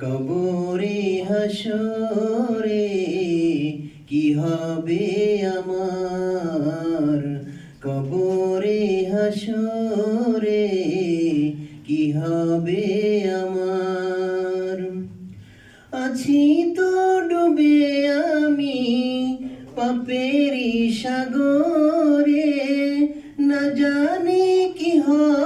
কবরে হাসরে কি হবে আমার? কবরে হাসরে কি হবে আমার? আছি তো ডুবে আমি পাপেরি সাগরে, না জানি কি হবে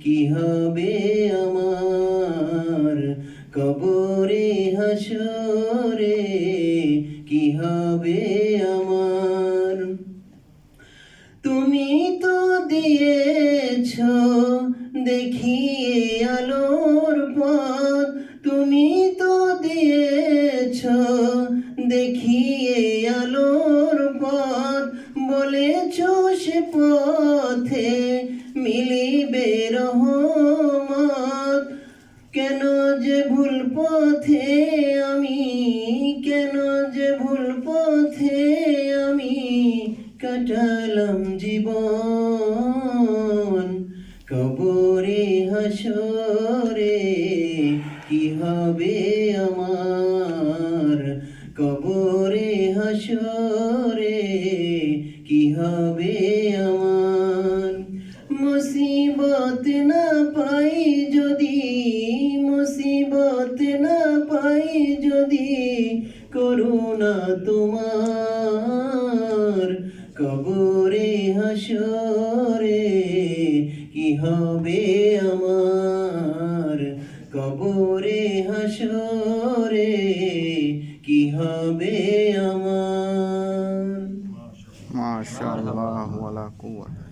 কি হবে আমার? কবরে হাসরে কি হবে আমার? তুমি তো দিয়েছ দেখিয়ে আলোর পথ। তুমি তো দিয়েছ দেখিয়ে আলোর পথ। বলেছ সে পথে রহমত কেন যে ভুল পথে আমি, কেন যে ভুল পথে আমি কাটালাম জীবন। কবরে, হাসরে কি হবে আমার? কবরে, হাসরে করুণা তোমার। কবরে হাসরে কি হবে আমার? কবরে হাসরে কি হবে আমার? মাশাআল্লাহ ওয়ালা কুওয়াতা।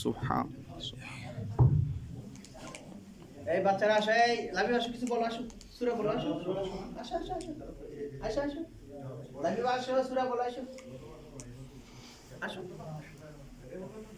সুবহান। এই বাচ্চারা আসো এই লাভি আসো কিছু বলো আসো। সুরা বলো আসো। আসো আসো আসো। আসো আসো। আসো। আসো।